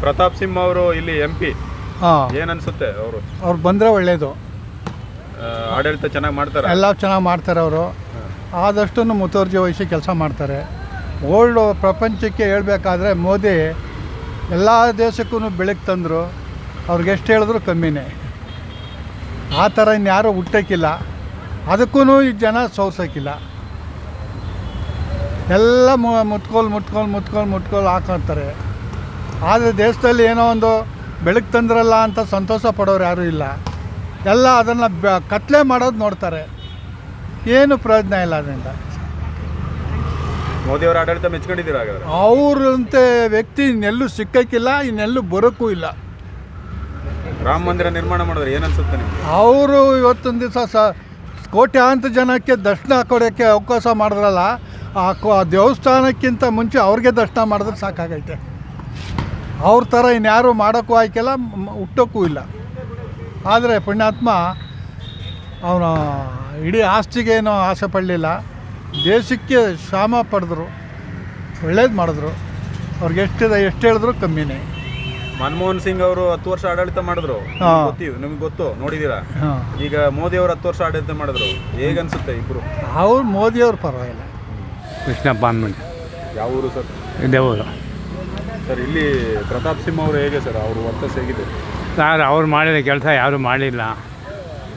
ಪ್ರತಾಪ್ ಸಿಂಹ ಅವರು ಇಲ್ಲಿ M P ಹಾಂ. ಏನ್ ಅನ್ಸುತ್ತೆ ಅವರು? ಅವ್ರು ಬಂದರೆ ಒಳ್ಳೆಯದು ಆಡಳಿತ ಚೆನ್ನಾಗಿ ಮಾಡ್ತಾರೆ? ಎಲ್ಲ ಚೆನ್ನಾಗಿ ಮಾಡ್ತಾರೆ ಅವರು. ಆದಷ್ಟು ಮುತುವರ್ಜಿ ವಹಿಸಿ ಕೆಲಸ ಮಾಡ್ತಾರೆ. ಓಲ್ಡ್ ಪ್ರಪಂಚಕ್ಕೆ ಹೇಳ್ಬೇಕಾದ್ರೆ ಮೋದಿ ಎಲ್ಲ ದೇಶಕ್ಕೂ ಬೆಳಕು ತಂದರು. ಅವ್ರಿಗೆ ಎಷ್ಟು ಹೇಳಿದ್ರು ಕಮ್ಮಿನೇ. ಆ ಥರ ಇನ್ಯಾರೂ ಹುಟ್ಟಕ್ಕಿಲ್ಲ ಅದಕ್ಕೂ ಈ ಜನ ಸೋರ್ಸೋಕ್ಕಿಲ್ಲ ಎಲ್ಲ ಮು- ಮುಟ್ಕೊಂಡು ಮುಟ್ಕೊಲ್ ಮುಟ್ಕೊಂಡು ಹಾಕೊಳ್ತಾರೆ ಆದರೆ ದೇಶದಲ್ಲಿ ಏನೋ ಒಂದು ಬೆಳಕು ತಂದ್ರಲ್ಲ ಅಂತ ಸಂತೋಷ ಪಡೋರು ಯಾರೂ ಇಲ್ಲ. ಎಲ್ಲ ಅದನ್ನು ಬ ಕತ್ಲೆ ಮಾಡೋದು ನೋಡ್ತಾರೆ. ಏನು ಪ್ರಯೋಜನ ಇಲ್ಲ ಅದರಿಂದ. ಮೋದಿಯವರ ಆಡಳಿತ ಮೆಚ್ಕೊಂಡಿದ್ದೀರಾ ಅವ್ರಂತೆ ವ್ಯಕ್ತಿ ಇನ್ನೆಲ್ಲೂ ಸಿಕ್ಕಕ್ಕಿಲ್ಲ ಇನ್ನೆಲ್ಲೂ ಬರೋಕ್ಕೂ ಇಲ್ಲ. ರಾಮ ಮಂದಿರ ನಿರ್ಮಾಣ ಮಾಡಿದ್ರೆ ಏನನ್ಸುತ್ತೆ ನಿಮ್ಗೆ? ಅವರು ಇವತ್ತೊಂದು ದಿವಸ ಸ ಕೋಟ್ಯಾಂತರ ಜನಕ್ಕೆ ದರ್ಶನ ಕೊಡೋಕ್ಕೆ ಅವಕಾಶ ಮಾಡಿದ್ರಲ್ಲ ಆ ಕೋ- ಆ ದೇವಸ್ಥಾನಕ್ಕಿಂತ ಮುಂಚೆ ಅವ್ರಿಗೆ ದರ್ಶನ ಮಾಡಿದ್ರೆ ಸಾಕಾಗೈತೆ. ಅವ್ರ ಥರ ಇನ್ಯಾರು ಮಾಡೋಕ್ಕೂ ಆಯ್ಕೆಲ್ಲ ಹುಟ್ಟೋಕ್ಕೂ ಇಲ್ಲ. ಆದರೆ ಪುಣ್ಯಾತ್ಮ ಅವನು ಇಡೀ ಆಸ್ತಿಗೇನು ಆಸೆ ಪಡಲಿಲ್ಲ. ದೇಶಕ್ಕೆ ಶ್ರಮ ಪಡೆದ್ರು ಒಳ್ಳೇದು ಮಾಡಿದ್ರು. ಅವ್ರಿಗೆ ಎಷ್ಟಿದೆ ಎಷ್ಟು ಹೇಳಿದ್ರು ಕಮ್ಮಿನೇ. ಮನಮೋಹನ್ ಸಿಂಗ್ ಅವರು ಹತ್ತು ವರ್ಷ ಆಡಳಿತ ಮಾಡಿದ್ರು. ಗೊತ್ತೀವಿ ನಿಮ್ಗೆ ಗೊತ್ತು ನೋಡಿದ್ದೀರಾ ಈಗ ಮೋದಿ ಅವರು ಹತ್ತು ವರ್ಷ ಆಡಳಿತ ಮಾಡಿದ್ರು. ಇಬ್ಬರು ಅವ್ರು ಮೋದಿ ಅವ್ರು ಮೋದಿಯವ್ರು ಪರವಾಗಿಲ್ಲ. ಕೃಷ್ಣಪ್ಪ ಅಂದ್ಬಿಟ್ಟು ಯಾವ ಊರು ಸರ್? ಇದೇ ಊರು. ಸರ್, ಇಲ್ಲಿ ಪ್ರತಾಪ್ ಸಿಂಹ ಅವರು ಹೇಗೆ ಸರ್? ಅವರು ವರ್ಚಸ್ ಹೇಗಿದೆ? ಸರ್, ಅವ್ರು ಮಾಡಿದ ಕೆಲಸ ಯಾರೂ ಮಾಡಲಿಲ್ಲ.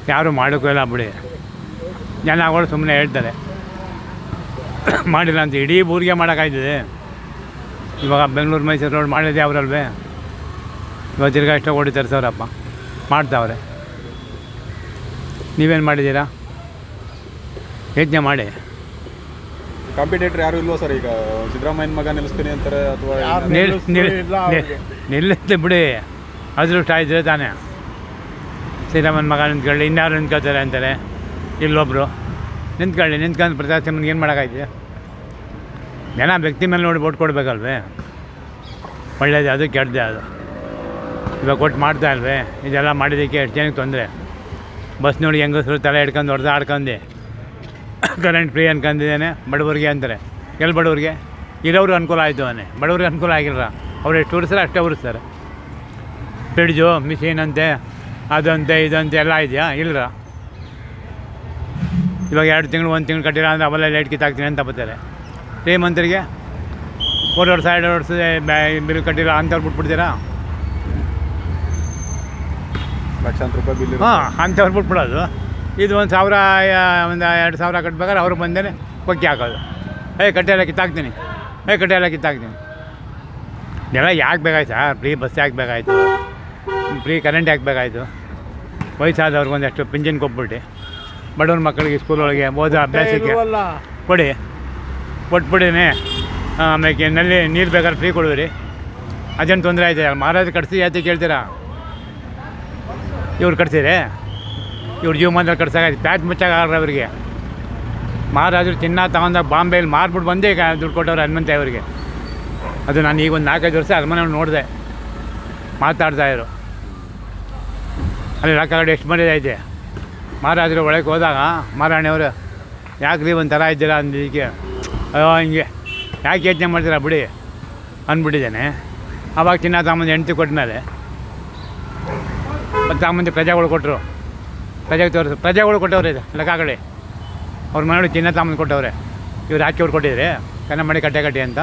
ಯಾರೂ ಮಾಡೋಕ್ಕೂ ಇಲ್ಲ ಬಿಡಿ. ಜನಗಳು ಸುಮ್ಮನೆ ಹೇಳ್ತಾರೆ. ಮಾಡಿಲ್ಲ ಅಂತ. ಇಡೀ ಊರಿಗೆ ಮಾಡೋಕ್ಕಾಯ್ತದೆ. ಇವಾಗ ಬೆಂಗಳೂರು, ಮೈಸೂರು ರೋಡ್ ಮಾಡಿದೆ ಅವರಲ್ವೇ. ಇವಾಗ ತಿರ್ಗಾ ಎಷ್ಟೋ ಸರ್ ತರಿಸೋರಪ್ಪ ಮಾಡ್ತಾವ್ರೆ. ನೀವೇನು ಮಾಡಿದ್ದೀರಾ? ಯೋಚನೆ ಮಾಡಿ. ಕಾಂಪಿಟೇಟರ್ ಯಾರು ಇಲ್ವಾ ಸರ್ ಈಗ? ಸಿದ್ದರಾಮಯ್ಯನ ಮಗ ನಿಲ್ಲಿಸ್ತೀನಿ ಅಂತಾರೆ ಅಥವಾ ನಿಲ್ ನಿಲ್ ನಿಲ್ಲುತ್ತೆ ಬಿಡಿ. ಅದೃಷ್ಟ ಇದ್ರೆ ತಾನೇ. ಸಿದ್ದರಾಮಯ್ಯನ ಮಗ ನಿಂತ್ಕೊಳ್ಳಿ ಇನ್ಯಾರು ನಿಂತ್ಕೊಳ್ತಾರೆ ಅಂತಾರೆ. ಇಲ್ಲೊಬ್ರು. ನಿಂತ್ಕೊಳ್ಳಿ ನಿಂತ್ಕೊಂಡು ಪ್ರತಾಪ್ ಸಿಂಹನ್ಗೆ ಏನು ಮಾಡೋಕ್ಕಾಯ್ತು? ಜನ ವ್ಯಕ್ತಿ ಮೇಲೆ ನೋಡಿ ಓಟ್ ಕೊಡಬೇಕಲ್ವೇ? ಒಳ್ಳೇದು ಅದು ಕೆಟ್ಟದೆ ಅದು. ಇವಾಗ ಕೊಟ್ಟು ಮಾಡ್ತಾ ಇಲ್ವೇ? ಇದೆಲ್ಲ ಮಾಡಿದ್ದಕ್ಕೆ ಎಷ್ಟು ಜನಕ್ಕೆ ತೊಂದರೆ. ಬಸ್ ನೋಡಿ ಹೆಂಗಸರು ತಲೆ ಹಿಡ್ಕೊಂಡು ಹೊಡೆದು ಆಡ್ಕೊಂಡು ಕರೆಂಟ್ ಫ್ರೀ ಅನ್ಕೊಂಡಿದ್ದೇನೆ ಬಡವರಿಗೆ ಅಂತಾರೆ. ಎಲ್ಲಿ ಬಡವರಿಗೆ? ಇರೋರು ಅನುಕೂಲ ಆಯಿತು ಅವನೇ. ಬಡವ್ರಿಗೆ ಅನುಕೂಲ ಆಗಿಲ್ಲ ಅವ್ರು ಎಷ್ಟು ಉರಿಸ್ತಾರೆ ಅಷ್ಟೇ ಉರಿಸ್ತಾರೆ. ಫ್ರಿಡ್ಜು ಮಿಷಿನ್ ಅಂತೆ ಅದಂತೆ ಇದಂತೆ ಎಲ್ಲ ಇದೆಯಾ? ಇಲ್ಲ ಇವಾಗ ಎರಡು ತಿಂಗಳು ಒಂದು ತಿಂಗಳು ಕಟ್ಟಿಲ್ಲ ಅಂದರೆ ಅವೆಲ್ಲ ಲೈಟ್ ಕಿತ್ತಾಕ್ತೀನಿ ಅಂತ ಬರ್ತಾರೆ ಶ್ರೀಮಂತರಿಗೆ ಮೂರು ವರ್ಷ ಎರಡು ವರ್ಷ ಬಿಲ್ ಕಟ್ಟಿಲ್ಲ ಅಂತ ಬಿಟ್ಬಿಡ್ತೀರಾ? ಲಕ್ಷಾಂತರ ರೂಪಾಯಿ ಬಿಲ್. ಹಾಂ ಅಂಥವ್ರು ಬಿಟ್ಬಿಡೋದು. ಇದು ಒಂದು ಸಾವಿರ ಒಂದು ಎರಡು ಸಾವಿರ ಕಟ್ಬೇಕಾದ್ರೆ ಅವರು ಬಂದೇ ಕೊಕ್ಕಿ ಹಾಕೋದು. ಏ ಕಟ್ಟೆ ಎಲ್ಲ ಕಿತ್ತಾಕ್ತೀನಿ. ಏ ಕಟ್ಟೆ ಎಲ್ಲ ಕಿತ್ತಾಕ್ತೀನಿ. ಇದೆಲ್ಲ ಯಾಕೆ ಬೇಕಾಯ್ತು? ಸರ್ ಫ್ರೀ ಬಸ್ ಯಾಕೆ ಬೇಕಾಯಿತು? ಫ್ರೀ ಕರೆಂಟ್ ಯಾಕೆ ಬೇಕಾಯಿತು? ವಯಸ್ಸಾದವ್ರಿಗೆ ಒಂದಷ್ಟು ಪಿಂಚನ್ ಕೊಟ್ಬಿಟ್ಟು. ಬಡವ್ರ ಮಕ್ಕಳಿಗೆ ಸ್ಕೂಲ್ ಒಳಗೆ ಓದೋ ಅಭ್ಯಾಸಕ್ಕೆ ಕೊಡಿ. ಕೊಟ್ಬಿಡಿನೇ ಆಮೇಲೆ ನಲ್ಲಿ ನೀರು ಬೇಕಾದ್ರೆ ಫ್ರೀ ಕೊಡಿರಿ ಅದೇನು ತೊಂದರೆ ಆಯ್ತು? ಮಹಾರಾಜ್ ಕಟ್ಸಿ ಯಾತಿ ಕೇಳ್ತೀರಾ? ಇವ್ರು ಕಟ್ಸಿದ್ರೆ? ಇವ್ರು ಜೀವಮಾನದಲ್ಲಿ ಕಟ್ಸಾಗೈತೆ ಪ್ಯಾಚ್ ಮುಚ್ಚಾಗಲ್ಲ ಅವರಿಗೆ. ಮಹಾರಾಜರು ಚಿನ್ನ ತಗೊಂಡಾಗ ಬಾಂಬೆಯಲ್ಲಿ ಮಾರ್ಬಿಟ್ಟು ಬಂದೇ ದುಡ್ಡು ಕೊಟ್ಟವ್ರು ಹನುಮಂತ ಅವರಿಗೆ. ಅದು ನಾನು ಈಗ ಒಂದು ನಾಲ್ಕೈದು ವರ್ಷ ಅರಮನೆ ನೋಡಿದೆ. ಮಾತಾಡ್ತಾ ಇದ್ರು. ಅಲ್ಲಿ ರಾಕ ಎಷ್ಟು ಮನೆ ಐತೆ? ಮಹಾರಾಜರು ಒಳಗೆ ಹೋದಾಗ ಮಹಾರಾಣಿಯವರು ರೀ ಒಂಥರ ಇದ್ದೀರಾ ಅಂದಿದ್ದಕ್ಕೆ ಅಯ್ಯೋ, ಹಿಂಗೆ. ಯಾಕೆ ಯೋಚನೆ ಮಾಡ್ತೀರಾ ಬಿಡಿ ಅಂದ್ಬಿಟ್ಟಿದ್ದೇನೆ. ಅವಾಗ ಚಿನ್ನ ತಗೊಂಬಂದು ಹೆಂಡ್ತಿ ಕೊಟ್ಟ ಮೇಲೆ. ತಗೊಂಬಂದು ಪ್ರಜೆಗಳು ಕೊಟ್ಟರು ಪ್ರಜೆಗೆ ತೋರಿಸ್ ಪ್ರಜೆಗಳು ಕೊಟ್ಟವ್ರೆ ಇದು ಲೆಕ್ಕಗಳಿ ಅವ್ರ ಮನೆಯವರು ಚಿನ್ನ ತಾಮನ್ ಕೊಟ್ಟವ್ರೆ. ಇವ್ರು ಹಾಕಿವ್ರು ಕೊಟ್ಟಿದ್ರೆ ಕನ್ನ ಮಾಡಿ ಕಟ್ಟೆ ಕಟ್ಟಿ ಅಂತ.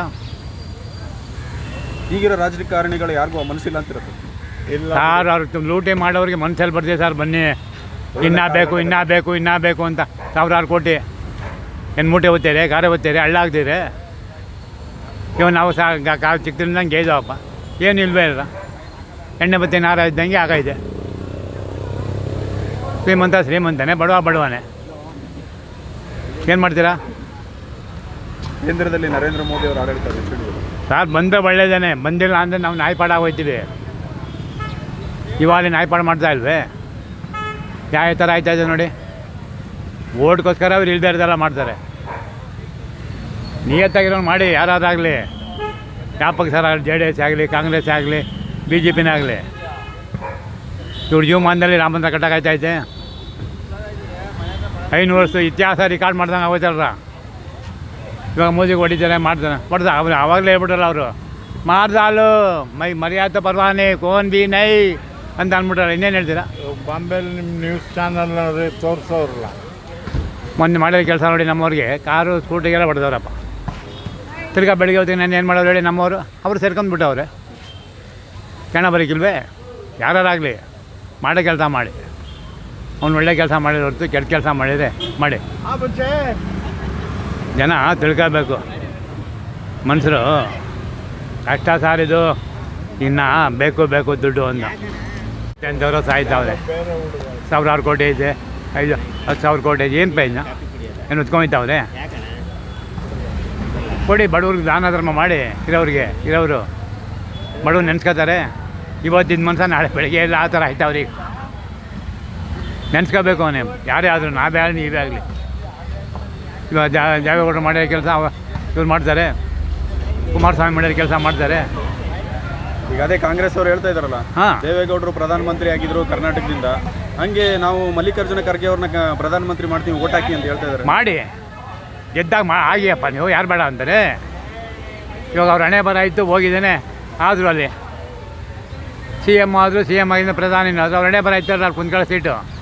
ಈಗಿರೋ ರಾಜಕಾರಣಿಗಳು ಯಾರಿಗೂ ಮನಸ್ಸಿಲ್ಲ ಅಂತಿರುತ್ತೆ ಇಲ್ಲ. ಸಾರ್ ಅವ್ರು ಲೂಟಿ ಮಾಡೋರಿಗೆ ಮನಸ್ಸಲ್ಲಿ ಬರ್ತೀವಿ ಸರ್ ಬನ್ನಿ. ಇನ್ನೂ ಬೇಕು ಇನ್ನೂ ಬೇಕು ಇನ್ನೂ ಬೇಕು ಅಂತ ಸಾವಿರಾರು ಕೋಟಿ. ಏನು ಮೂಟೆ ಓದ್ತೀರಿ ಗಾರೆ ಓದ್ತೀರಿ ಹಳ್ಳ ಆಗ್ತೀರಿ ಇವಾಗ ನಾವು ಸಾ ಕಾಲು ಚಿಕ್ಕದ್ರಿಂದ ಗೇಜವಪ್ಪ ಏನು ಇಲ್ವೇ ಇಲ್ಲ ಎಣ್ಣೆ ಬತ್ತಿ ನಾರ ಇದ್ದಂಗೆ ಆಗೈತೆ ಶ್ರೀಮಂತ ಶ್ರೀಮಂತನೇ ಬಡವ ಬಡವನೇ. ಏನು ಮಾಡ್ತೀರಾ? ಕೇಂದ್ರದಲ್ಲಿ ನರೇಂದ್ರ ಮೋದಿ ಅವರು ಆಡಳಿತ? ಸರ್ ಬಂದರೆ ಒಳ್ಳೇದೇನೆ. ಬಂದಿಲ್ಲ ಅಂದರೆ ನಾವು ನಾಯ್ಪಾಡ ಹೋಗ್ತೀವಿ ಇವಾಗ ನಾಯ್ಪಾಡ ಮಾಡ್ತಾ ಇಲ್ವೇ? ಯಾವ ಥರ ಆಯ್ತಾ ಇದೆ ನೋಡಿ? ಓಟ್ಗೋಸ್ಕರ ಅವ್ರು ಇಲ್ದೇ ಇರ್ದಲ್ಲ ಮಾಡ್ತಾರೆ. ನಿಯತ್ತಾಗಿರೋ ಮಾಡಿ ಯಾರಾದಾಗಲಿ ಯಾವ ಸರ್ ಆಗಲಿ ಜೆ ಡಿ ಎಸ್ ಆಗಲಿ ಕಾಂಗ್ರೆಸ್ ಆಗಲಿ ಬಿ ಜೆ ಪಿನೇ ಆಗಲಿ. ಇವ್ರ ಜೀವಮಾನದಲ್ಲಿ ರಾಮಂದ್ರ ಕಟ್ಟಕ್ಕಾಯ್ತೈತೆ ಐನೂರು ವರ್ಷ ಇತಿಹಾಸ ರಿಕಾರ್ಡ್ ಮಾಡ್ದಂಗೆ ಆಗೋಯ್ತಲ್ರ? ಇವಾಗ ಮೋದಿಗೆ ಹೊಡಿತಾರೆ ಮಾಡ್ತಾನೆ. ಹೊಡ್ದ ಅವ್ರು ಆವಾಗಲೇ ಹೇಳ್ಬಿಟ್ರಲ್ಲ ಅವರು. ಮಾರ್ದಾಲು ಮೈ ಮರ್ಯಾದೆ ಪರವಾನೆ ಕೋನ್ ಬಿ ನೈ ಅಂತ ಅಂದ್ಬಿಟ್ರಲ್ಲ ಇನ್ನೇನು ಹೇಳ್ತೀರಾ? ಬಾಂಬೆಲಿ ನಿಮ್ಮ ನ್ಯೂಸ್ ಚಾನಲ್ ತೋರಿಸೋರಲ್ಲ ಮೊನ್ನೆ ಮಾಡಿದ ಕೆಲಸ ನೋಡಿ ನಮ್ಮವ್ರಿಗೆ ಕಾರು ಸ್ಕೂಟಿಗೆಲ್ಲ ಹೊಡೆದವ್ರಪ್ಪ. ತಿರ್ಗಾ ಬೆಳಿಗ್ಗೆ ಹೊತ್ತಿಗೆ ನಾನು ಏನು ಮಾಡೋರು ಹೇಳಿ ನಮ್ಮವರು ಅವರು ಸೇರ್ಕೊಂಡ್ಬಿಟ್ಟವ್ರೆ ಕೆಣ ಬರೀಕಿಲ್ವೇ ಯಾರಾಗಲಿ ಮಾಡೋ ಕೆಲಸ ಮಾಡಿ. ಅವ್ನು ಒಳ್ಳೆ ಕೆಲಸ ಮಾಡಿದ ಹೊರತು ಕೆಟ್ಟ ಕೆಲಸ ಮಾಡಿದೆ. ಮಾಡಿ. ಜನ ತಿಳ್ಕೋಬೇಕು ಮನುಷ್ಯರು ಕಷ್ಟ ಸಾರಿದು ಇನ್ನು ಬೇಕು ಬೇಕು ದುಡ್ಡು ಅಂತ. ಎಂಥವ್ರು ಸಾಯ್ತಾವ್ರೆ ಸಾವಿರಾರು ಕೋಟಿ ಐತೆ. ಐದು ಹತ್ತು ಸಾವಿರ ಕೋಟಿ ಐತೆ. ಏನು ಪ್ರಯೋಜನ ಏನು ಉತ್ಕೊಂಬಿದ್ದಾವ್ರೆ ಕೊಡಿ ಬಡವ್ರಿಗೆ ದಾನ ಧರ್ಮ ಮಾಡಿ ಇರೋರಿಗೆ ಇರೋರು. ಬಡವ್ರು ನೆನ್ಸ್ಕೋತಾರೆ. ಇವತ್ತಿನ ಮನ್ಸ ನಾಳೆ ಬೆಳಿಗ್ಗೆ ಎಲ್ಲ ಆ ಥರ ಆಯ್ತಾವ್ರಿ ನೆನ್ಸ್ಕೋಬೇಕು ಅವನೇ. ಯಾರೇ ಆದರೂ ನಾವೇ ಆಗಲಿ ನೀವೇ ಆಗಲಿ. ಇವಾಗ ಜಾ ಜಾವೇಗೌಡರು ಮಾಡಿರೋ ಕೆಲಸ ಇವ್ರು ಮಾಡ್ತಾರೆ. ಕುಮಾರಸ್ವಾಮಿ ಮಾಡಿರೋ ಕೆಲಸ ಮಾಡ್ತಾರೆ. ಈಗ ಅದೇ ಕಾಂಗ್ರೆಸ್ ಅವರು ಹೇಳ್ತಾ ಇದಾರಲ್ಲ ಹಾಂ. ದೇವೇಗೌಡರು ಪ್ರಧಾನಮಂತ್ರಿ ಆಗಿದ್ರು ಕರ್ನಾಟಕದಿಂದ. ಹಂಗೆ ನಾವು ಮಲ್ಲಿಕಾರ್ಜುನ ಖರ್ಗೆ ಅವ್ರನ್ನ ಕ- ಪ್ರಧಾನಮಂತ್ರಿ ಮಾಡ್ತೀವಿ ಓಟ್ ಹಾಕಿ ಅಂತ ಹೇಳ್ತಾ ಇದ್ದಾರೆ. ಮಾಡಿ. ಗೆದ್ದಾಗ ಮಾ ಆಗಿಯಪ್ಪ ನೀವು ಯಾರು ಬೇಡ ಅಂತಾರೆ. ಇವಾಗ ಅವ್ರು ಹಣೆ ಬರ ಇತ್ತು ಹೋಗಿದ್ದೇನೆ. ಆದರೂ ಅಲ್ಲಿ. ಸಿ ಎಂ ಆದರೂ ಸಿ ಎಂ ಆಗಿಂದ ಪ್ರಧಾನಿ ಆದರೂ ಅವ್ರ ಹಣೆ ಬರ ಇತ್ತು ಅಲ್ಲಿ ಕುಂತ್ಕೊಳ್ಳೋ ಸೀಟು.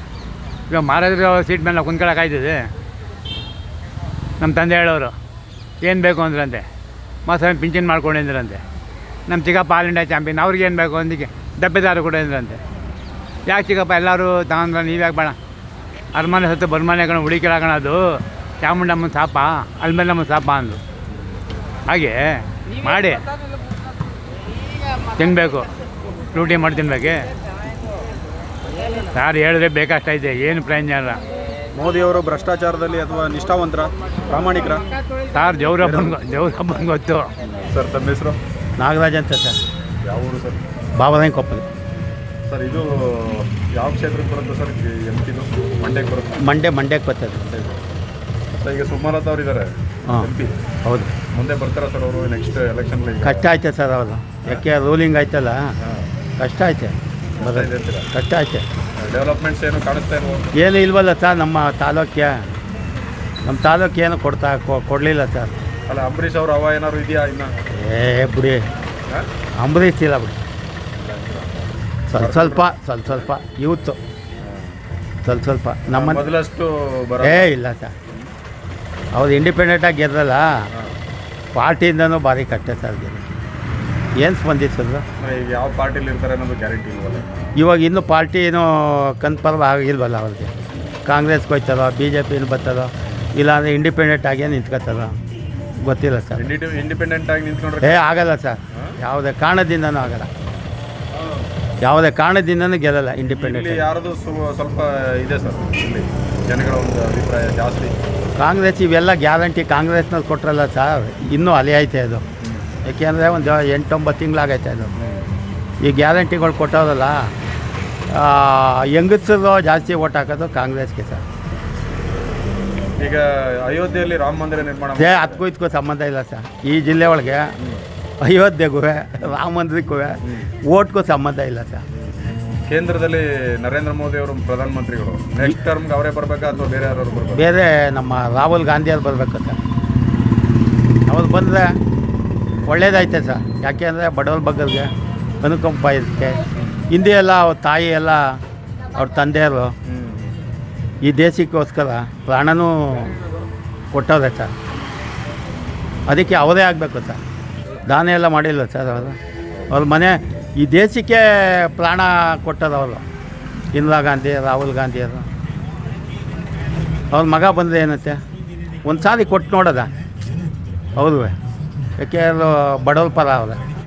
ಇವಾಗ ಮಾರಾದ್ರು ಸೀಟ್ ಮೇಲೆ ನಾವು ಕುಂತ್ಕೊಳ್ಳೋಕ್ಕಾಯ್ತದೆ ನಮ್ಮ ತಂದೆ ಹೇಳೋರು ಏನು ಬೇಕು ಅಂದ್ರಂತೆ. ಮಾಸ್ವಾಮಿ ಮಾಡ್ಕೊಂಡು ಮಾಡ್ಕೊಂಡಿದ್ರಂತೆ ನಮ್ಮ ಚಿಕ್ಕಪ್ಪ ಆಲ್ ಇಂಡಿಯಾ ಚಾಂಪಿಯನ್ ಅವ್ರಿಗೆ ಏನು ಬೇಕು ಅಂದಿಗೆ ಡಬ್ಬೆದಾರು ಕೂಡ ಅಂದ್ರಂತೆ. ಯಾಕೆ ಚಿಕ್ಕಪ್ಪ ಎಲ್ಲರೂ ತಗೊಂಡ್ರ ನೀವು ಯಾಕೆ ಬೇಡ. ಅರಮನೆ ಸತ್ತು ಬರ್ಮನೆ ಕಣ ಹುಡುಕಿರಾಕಣ ಅದು. ಚಾಮುಂಡಮ್ಮನ ಸಾಪ ನಮ್ಮ ಸಾಪ ಅಂದರು. ಹಾಗೆ ಮಾಡಿ. ತಿನ್ನಬೇಕು ರೂಟಿ ಮಾಡಿ ತಿನ್ಬೇಕೆ. ಯಾರು ಹೇಳಿದ್ರೆ ಬೇಕಷ್ಟೈತೆ ಏನು ಪ್ರಯೋಜನ ಅಲ್ಲ ಮೋದಿಯವರು ಭ್ರಷ್ಟಾಚಾರದಲ್ಲಿ ಅಥವಾ ನಿಷ್ಠಾವಂತರ ಪ್ರಾಮಾಣಿಕರ? ಸಾರ್ ದೇವ್ರಪ್ಪನ ದೇವ್ರಪ್ಪನ ಗೊತ್ತು. ಸರ್ ತಮ್ಮ ಹೆಸರು? ನಾಗರಾಜ್ ಅಂತ ಸರ್. ಯಾವ ಊರು ಸರ್? ಬಾಬಾದಂಗೆ ಕೊಪ್ಪಲ್. ಸರ್ ಇದು ಯಾವ ಕ್ಷೇತ್ರಕ್ಕೆ ಬರುತ್ತೆ ಸರ್? ಎಂ ಪಿದು ಮಂಡ್ಯಕ್ಕೆ ಬರುತ್ತೆ? ಮಂಡ್ಯ ಮಂಡ್ಯಕ್ಕೆ ಬರ್ತದೆ. ಸರ್ ಈಗ ಸುಮಲತಾ ಅವರು ಇದ್ದಾರೆ ಹಾಂ ಎಂ ಪಿ ಹೌದು. ಮುಂದೆ ಬರ್ತಾರ ಸರ್ ಅವರು ನೆಕ್ಸ್ಟ್ ಎಲೆಕ್ಷನ್ ಕಷ್ಟ ಆಯ್ತು ಸರ್ ಅವರು ಯಾಕೆ ರೂಲಿಂಗ್ ಆಯ್ತಲ್ಲ? ಕಷ್ಟ ಐತೆ ಕಷ್ಟ ಡೆವಲಪ್ಮೆಂಟ್ಸ್ ಏನು ಕಾಣಿಸ್ತಾ ಇಲ್ವೋ ಏನು ಇಲ್ವಲ್ಲ ಸರ್ ನಮ್ಮ ತಾಲೂಕ್ಯ. ನಮ್ಮ ತಾಲೂಕು ಏನು ಕೊಡ್ತಾ ಕೊಡಲಿಲ್ಲ ಸರ್. ಅಲ್ಲ ಅಂಬರೀಷ್ ಅವ್ರ ಅವ ಏನಾದ್ರು ಇದೆಯಾ ಇನ್ನು? ಏ ಬಿಡಿ? ಅಂಬರೀಷ್ ಇಲ್ಲ ಬಿಡಿ. ಸ್ವಲ್ಪ ಸ್ವಲ್ಪ ಸ್ವಲ್ಪ ಸ್ವಲ್ಪ. ಇವತ್ತು. ಸ್ವಲ್ಪ ಸ್ವಲ್ಪ. ನಮ್ಮ ಮೊದಲಷ್ಟು ಏ ಇಲ್ಲ ಸರ್. ಅವ್ರು ಇಂಡಿಪೆಂಡೆಂಟಾಗಿ ಗೆದ್ರಲ್ಲ. ಪಾರ್ಟಿಯಿಂದನೂ ಭಾರಿ ಕಟ್ಟೆ ಸರ್ ಗೆದ್ದು ಏನು ಸ್ಪಂದಿಸಿದ್ರು ಈಗ ಯಾವ ಪಾರ್ಟಿಲಿ ಇರ್ತಾರೆ ಅನ್ನೋದು ಗ್ಯಾರಂಟಿ ಇಲ್ವಲ್ಲ. ಇವಾಗ ಇನ್ನೂ ಪಾರ್ಟಿ ಏನೋ ಕನ್ಫರ್ಮ್ ಆಗಿಲ್ವಲ್ಲ ಅವ್ರಿಗೆ? ಕಾಂಗ್ರೆಸ್ಗೆ ಹೋಯ್ತಾರೋ ಬಿ ಜೆ ಪಿನ ಬರ್ತಾರೋ ಇಲ್ಲಾಂದರೆ ಇಂಡಿಪೆಂಡೆಂಟ್ ಆಗೇ ನಿಂತ್ಕೋತಾರೋ ಗೊತ್ತಿಲ್ಲ ಸರ್. ಇಂಡಿಪೆಂಡೆಂಟ್ ಆಗಿ ನಿಂತ್ಕೊಂಡ್ರೆ ಏ ಆಗಲ್ಲ ಸರ್. ಯಾವುದೇ ಕಾರಣದಿಂದನೂ ಆಗಲ್ಲ. ಯಾವುದೇ ಕಾರಣದಿಂದನೂ ಗೆಲ್ಲಲ್ಲ ಇಂಡಿಪೆಂಡೆಂಟ್ ಯಾರದು ಸ್ವಲ್ಪ ಇದೆ ಸರ್ ಇಲ್ಲಿ ಜನಗಳ ಒಂದು ಅಭಿಪ್ರಾಯ ಜಾಸ್ತಿ. ಕಾಂಗ್ರೆಸ್ ಇವೆಲ್ಲ ಗ್ಯಾರಂಟಿ ಕಾಂಗ್ರೆಸ್ನಲ್ಲಿ ಕೊಟ್ರಲ್ಲ ಸರ್. ಇನ್ನೂ ಅಲೆ ಐತೆ ಅದು. ಯಾಕೆಂದರೆ ಒಂದು ಎಂಟೊಂಬತ್ತು ತಿಂಗಳಾಗೈತೆ ಅದು. ಈ ಗ್ಯಾರಂಟಿಗಳು ಕೊಟ್ಟೋದಲ್ಲ ಹೆಂಗಸರು ಜಾಸ್ತಿ ಓಟ್ ಹಾಕೋದು ಕಾಂಗ್ರೆಸ್ಗೆ ಸರ್. ಈಗ ಅಯೋಧ್ಯೆಯಲ್ಲಿ ರಾಮ ಮಂದಿರ ನಿರ್ಮಾಣ ಏ ಅದಕ್ಕೂ ಇದಕ್ಕೂ ಸಂಬಂಧ ಇಲ್ಲ ಸರ್. ಈ ಜಿಲ್ಲೆ ಒಳಗೆ ಅಯೋಧ್ಯೆಗೂ ರಾಮ ಮಂದಿರಕ್ಕೂ ಓಟ್ಗೂ ಸಂಬಂಧ ಇಲ್ಲ ಸರ್. ಕೇಂದ್ರದಲ್ಲಿ ನರೇಂದ್ರ ಮೋದಿ ಅವರು ಪ್ರಧಾನಮಂತ್ರಿಗಳು ನೆಕ್ಸ್ಟ್ ಟರ್ಮ್ಗೆ ಅವರೇ ಬರಬೇಕಾ ಅಥವಾ ಬೇರೆ ಯಾರು ಬರಬೇಕು? ಬೇರೆ ನಮ್ಮ ರಾಹುಲ್ ಗಾಂಧಿ ಅವ್ರು ಬರಬೇಕು ಸರ್. ಅವ್ರು ಬಂದರೆ ಒಳ್ಳೇದೈತೆ ಸರ್. ಯಾಕೆ ಅಂದರೆ ಬಡವಲ್ ಬಗ್ಗರಿಗೆ ಅನುಕಂಪ ಇದಕ್ಕೆ ಹಿಂದೆ ಎಲ್ಲ ಅವ್ರ ತಾಯಿ ಎಲ್ಲ ಅವ್ರ ತಂದೆಯರು ಈ ದೇಶಕ್ಕೋಸ್ಕರ ಪ್ರಾಣನೂ ಕೊಟ್ಟವ್ರೆ ಸರ್. ಅದಕ್ಕೆ ಅವರೇ ಆಗಬೇಕು ಸರ್. ದಾನ ಎಲ್ಲ ಮಾಡಿಲ್ಲ ಸರ್ ಅವರು. ಅವ್ರ ಮನೆ ಈ ದೇಶಕ್ಕೆ ಪ್ರಾಣ ಕೊಟ್ಟದವರು ಇಂದಿರಾ ಗಾಂಧಿ, ರಾಹುಲ್ ಗಾಂಧಿಯವರು ಅವ್ರ. ಮಗ ಬಂದರೆ ಏನತ್ತೆ? ಒಂದು ಸಾರಿ ಕೊಟ್ಟು ನೋಡೋದ? ಹೌದು. ಯಾಕೆ ಬಡವ್ರ ಪರ ಅವ್ರೆ?